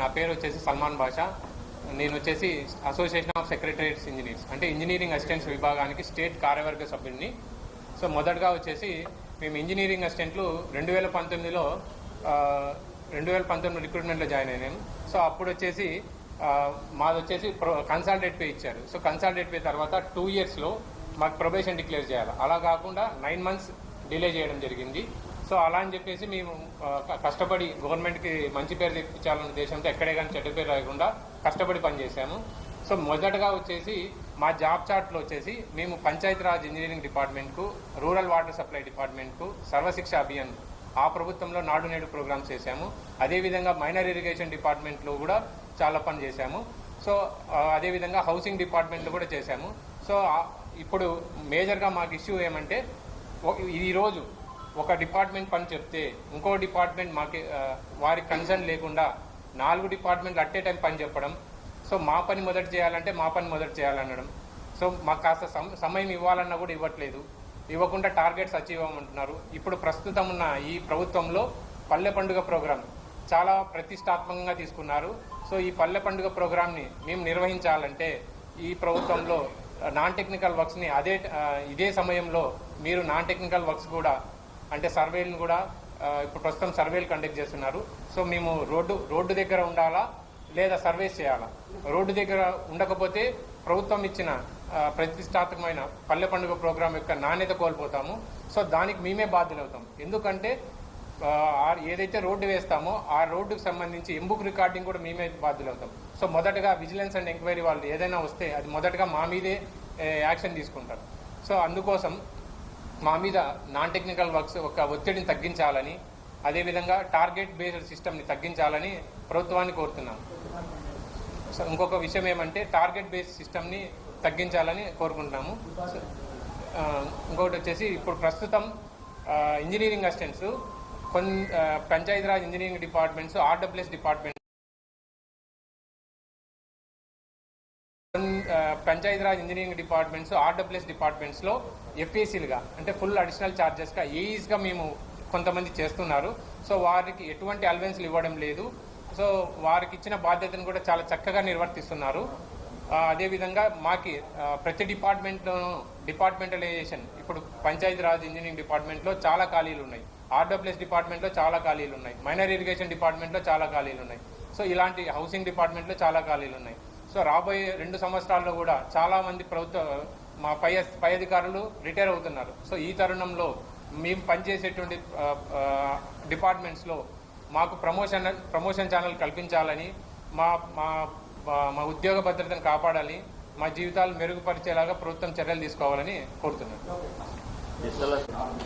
నా పేరు వచ్చేసి సల్మాన్ బాషా. నేను వచ్చేసి అసోసియేషన్ ఆఫ్ సెక్రటరీస్ ఇంజనీర్స్ అంటే ఇంజనీరింగ్ అసిస్టెంట్స్ విభాగానికి స్టేట్ కార్యవర్గ సభ్యుడిని. సో మొదటగా వచ్చేసి మేము ఇంజనీరింగ్ అసిస్టెంట్లు రెండు వేల పంతొమ్మిదిలో రెండు వేల పంతొమ్మిది రిక్రూట్మెంట్లో జాయిన్ అయ్యాను సో అప్పుడు వచ్చేసి మాది వచ్చేసి ప్రో పే ఇచ్చారు. సో కన్సాలిడేట్ పే తర్వాత టూ ఇయర్స్లో మాకు ప్రొబేషన్ డిక్లేర్ చేయాలి. అలా కాకుండా నైన్ మంత్స్ డిలే చేయడం జరిగింది. సో అలా అని చెప్పేసి మేము కష్టపడి గవర్నమెంట్కి మంచి పేరు తెప్పించాలన్న ఉద్దేశంతో ఎక్కడే కానీ చెడ్డ పేరు రాకుండా కష్టపడి పనిచేశాము సో మొదటగా వచ్చేసి మా జాబ్ చార్ట్లో వచ్చేసి మేము పంచాయతీరాజ్ ఇంజనీరింగ్ డిపార్ట్మెంట్కు రూరల్ వాటర్ సప్లై డిపార్ట్మెంట్కు సర్వశిక్ష అభియాన్ ఆ ప్రభుత్వంలో నాడు నేడు ప్రోగ్రామ్స్ చేశాము. అదేవిధంగా మైనర్ ఇరిగేషన్ డిపార్ట్మెంట్లో కూడా చాలా పని చేశాము. సో అదేవిధంగా హౌసింగ్ డిపార్ట్మెంట్లో కూడా చేశాము. సో ఇప్పుడు మేజర్గా మాకు ఇష్యూ ఏమంటే ఈరోజు ఒక డిపార్ట్మెంట్ పని చెప్తే ఇంకో డిపార్ట్మెంట్ మాకు వారి కన్సర్న్ లేకుండా నాలుగు డిపార్ట్మెంట్లు అట్టే టైం పని చెప్పడం. సో మా పని మొదటి చేయాలంటే మా పని మొదటి చేయాలనడం. సో మాకు కాస్త సమ- సమయం ఇవ్వాలన్నా కూడా ఇవ్వట్లేదు. ఇవ్వకుండా టార్గెట్స్ అచీవ్ అవ్వమంటున్నారు. ఇప్పుడు ప్రస్తుతం ఉన్న ఈ ప్రభుత్వంలో పల్లె పండుగ ప్రోగ్రాం చాలా ప్రతిష్టాత్మకంగా తీసుకున్నారు. సో ఈ పల్లె పండుగ ప్రోగ్రామ్ని మేము నిర్వహించాలంటే ఈ ప్రభుత్వంలో నాన్ టెక్నికల్ వర్క్స్ని అదే ఇదే సమయంలో మీరు నాన్ టెక్నికల్ వర్క్స్ కూడా అంటే సర్వేలను కూడా ఇప్పుడు ప్రస్తుతం సర్వేలు కండక్ట్ చేస్తున్నారు. సో మేము రోడ్డు రోడ్డు దగ్గర ఉండాలా లేదా సర్వేస్ చేయాలా? రోడ్డు దగ్గర ఉండకపోతే ప్రభుత్వం ఇచ్చిన ప్రతిష్టాత్మకమైన పల్లె పండుగ ప్రోగ్రాం యొక్క నాణ్యత కోల్పోతాము. సో దానికి మేమే బాధ్యులవుతాం. ఎందుకంటే ఆ, ఏదైతే రోడ్డు వేస్తామో ఆ రోడ్డుకు సంబంధించి ఎంబుక్ రికార్డింగ్ కూడా మేమే బాధ్యులవుతాం. సో మొదటగా విజిలెన్స్ అండ్ ఎంక్వైరీ వాళ్ళు ఏదైనా వస్తే అది మొదటగా మా మీదే యాక్షన్ తీసుకుంటారు. సో అందుకోసం మా మీద నాన్ టెక్నికల్ వర్క్స్ ఒక ఒత్తిడిని తగ్గించాలని అదేవిధంగా టార్గెట్ బేస్డ్ సిస్టమ్ని తగ్గించాలని ప్రభుత్వాన్ని కోరుతున్నాం. సో ఇంకొక విషయం ఏమంటే టార్గెట్ బేస్డ్ సిస్టమ్ని తగ్గించాలని కోరుకుంటున్నాము. సో, ఇంకొకటి వచ్చేసి ఇప్పుడు ప్రస్తుతం ఇంజనీరింగ్ అసిస్టెంట్స్ కొన్ని Panchayati Raj engineering departments RWS department Panchayati Raj engineering departments RWS డిపార్ట్మెంట్స్లో ఎఫ్ఏసీలుగా అంటే ఫుల్ అడిషనల్ ఛార్జెస్గా ఈజీగా మేము కొంతమంది చేస్తున్నారు. సో వారికి ఎటువంటి అలవెన్స్లు ఇవ్వడం లేదు. సో వారికి ఇచ్చిన బాధ్యతను కూడా చాలా చక్కగా నిర్వర్తిస్తున్నారు. అదేవిధంగా మాకి ప్రతి డిపార్ట్మెంట్లో డిపార్ట్మెంటలైజేషన్ ఇప్పుడు పంచాయతీరాజ్ ఇంజనీరింగ్ డిపార్ట్మెంట్లో చాలా ఖాళీలు ఉన్నాయి. ఆర్డబ్ల్యూఎస్ డిపార్ట్మెంట్లో చాలా ఖాళీలు ఉన్నాయి. మైనర్ ఇరిగేషన్ డిపార్ట్మెంట్లో చాలా ఖాళీలు ఉన్నాయి. సో ఇలాంటి హౌసింగ్ డిపార్ట్మెంట్లో చాలా ఖాళీలు ఉన్నాయి. సో రాబోయే రెండు సంవత్సరాల్లో కూడా చాలా మంది ప్రభుత్వ మా పై పై అధికారులు రిటైర్ అవుతున్నారు. సో ఈ తరుణంలో మేము పనిచేసేటువంటి డిపార్ట్మెంట్స్లో మాకు ప్రమోషన్ ప్రమోషన్ ఛానల్ కల్పించాలని మా మా మా- మా ఉద్యోగ భద్రతను కాపాడాలి మా జీవితాలు మెరుగుపరిచేలాగా ప్రభుత్వం చర్యలు తీసుకోవాలని కోరుతున్నాను.